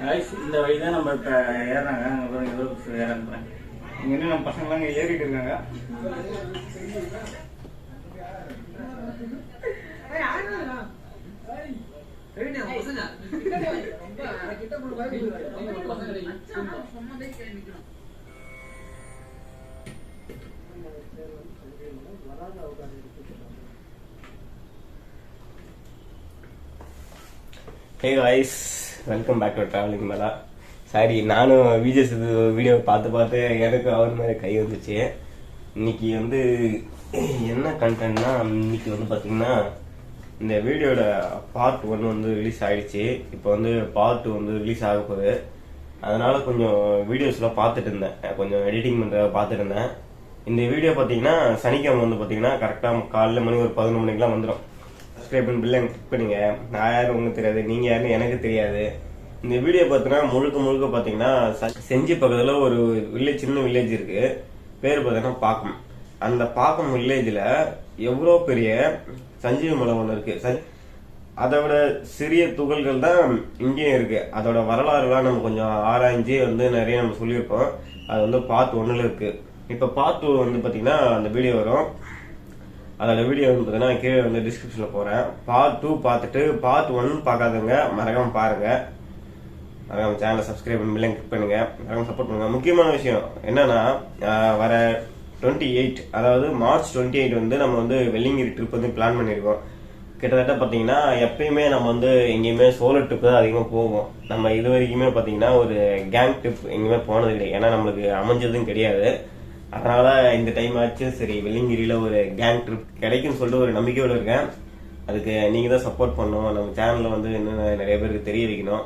Rice இந்த வழி தான் நம்ம இப்போ ஏறாங்க அங்கே பாருங்க எவ்வளோ ஏறாங்க இங்கே இன்னும் நம்ம பசங்களாம் இங்கே ஏறிட்டு இருக்காங்க. Hey guys welcome back to travelling mela sorry நானும் விஜஸ் இது வீடியோ பார்த்து பார்த்து எனக்கு அவர் மேலே கை வந்துச்சு. இன்னைக்கு வந்து என்ன கண்டென்ட்னா இன்னைக்கு வந்து பார்த்தீங்கன்னா இந்த வீடியோட பார்ட் ஒன் வந்து ரிலீஸ் ஆயிடுச்சு. இப்போ வந்து பார்ட் வந்து ரிலீஸ் ஆக போகுது. அதனால கொஞ்சம் வீடியோஸ்லாம் பார்த்துட்டு இருந்தேன். கொஞ்சம் எடிட்டிங் பண்ணுற பார்த்துட்டு இருந்தேன். இந்த வீடியோ பார்த்தீங்கன்னா சனிக்கிழமை வந்து பார்த்தீங்கன்னா கரெக்டாக காலைல மணி ஒரு பதினொன்று மணிக்கெலாம் வந்துடும் சப்ஸ்கிரைப் பண்ணி பில்லை கிளிக் பண்ணுங்க. நான் யாரும் உங்களுக்கு தெரியாது. நீங்க யாருன்னு எனக்கு தெரியாது. இந்த வீடியோ பார்த்தீங்கன்னா முழுக்க முழுக்க பார்த்தீங்கன்னா செஞ்சி பக்கத்தில் ஒரு வில்லேஜ் சின்ன வில்லேஜ் இருக்கு. பேர் பார்த்தீங்கன்னா பாக்கம். அந்த பாக்கம் வில்லேஜில் எவ்வளோ பெரிய சஞ்சீவி மலை ஒன்று இருக்கு. ச- அதோட சிறிய துகள்கள் தான் இங்கேயும் இருக்கு. அதோட வரலாறுலாம் நம்ம கொஞ்சம் ஆராய்ஞ்சு வந்து நிறைய நம்ம சொல்லியிருக்கோம். அது வந்து பார்த்து ஒன்றில் இருக்கு. இப்போ பார்த்து வந்து பார்த்தீங்கன்னா அந்த வீடியோ வரும். அதோட வீடியோ வந்து பார்த்தீங்கன்னா கீழே வந்து டிஸ்கிரிப்ஷனில் போகிறேன் பார்ட் டூ பார்த்துட்டு பார்ட் ஒன் பார்க்காதவங்க மறக்காம பாருங்க. மறக்காம சேனலை சப்ஸ்கிரைப் பண்ணி பில்லைங்க கிளிக் பண்ணுங்க. மறக்காம சப்போர்ட் பண்ணுங்க. முக்கியமான விஷயம் என்னன்னா வர டுவெண்ட்டி எயிட் அதாவது மார்ச் டுவெண்ட்டி எயிட் வந்து நம்ம வந்து வெள்ளிங்கிரி ட்ரிப் வந்து பிளான் பண்ணியிருக்கோம் கிட்டத்தட்ட பார்த்தீங்கன்னா எப்பயுமே நம்ம வந்து எங்கேயுமே சோலோ ட்ரிப் தான் அதிகமாக போவோம். நம்ம இது வரைக்குமே பார்த்தீங்கன்னா ஒரு கேங் ட்ரிப் எங்கேயுமே போனது கிடையாது ஏன்னா நம்மளுக்கு அமைஞ்சதும் கிடையாது. அதனால இந்த டைம் ஆச்சு சரி வெள்ளிங்கிரியில ஒரு கேங் ட்ரிப் கிடைக்கும்னு சொல்லிட்டு ஒரு நம்பிக்கையோடு இருக்கேன். அதுக்கு நீங்க தான் சப்போர்ட் பண்ணணும். நம்ம சேனல்ல வந்து இன்னும் நிறைய பேருக்கு தெரிய வைக்கணும்.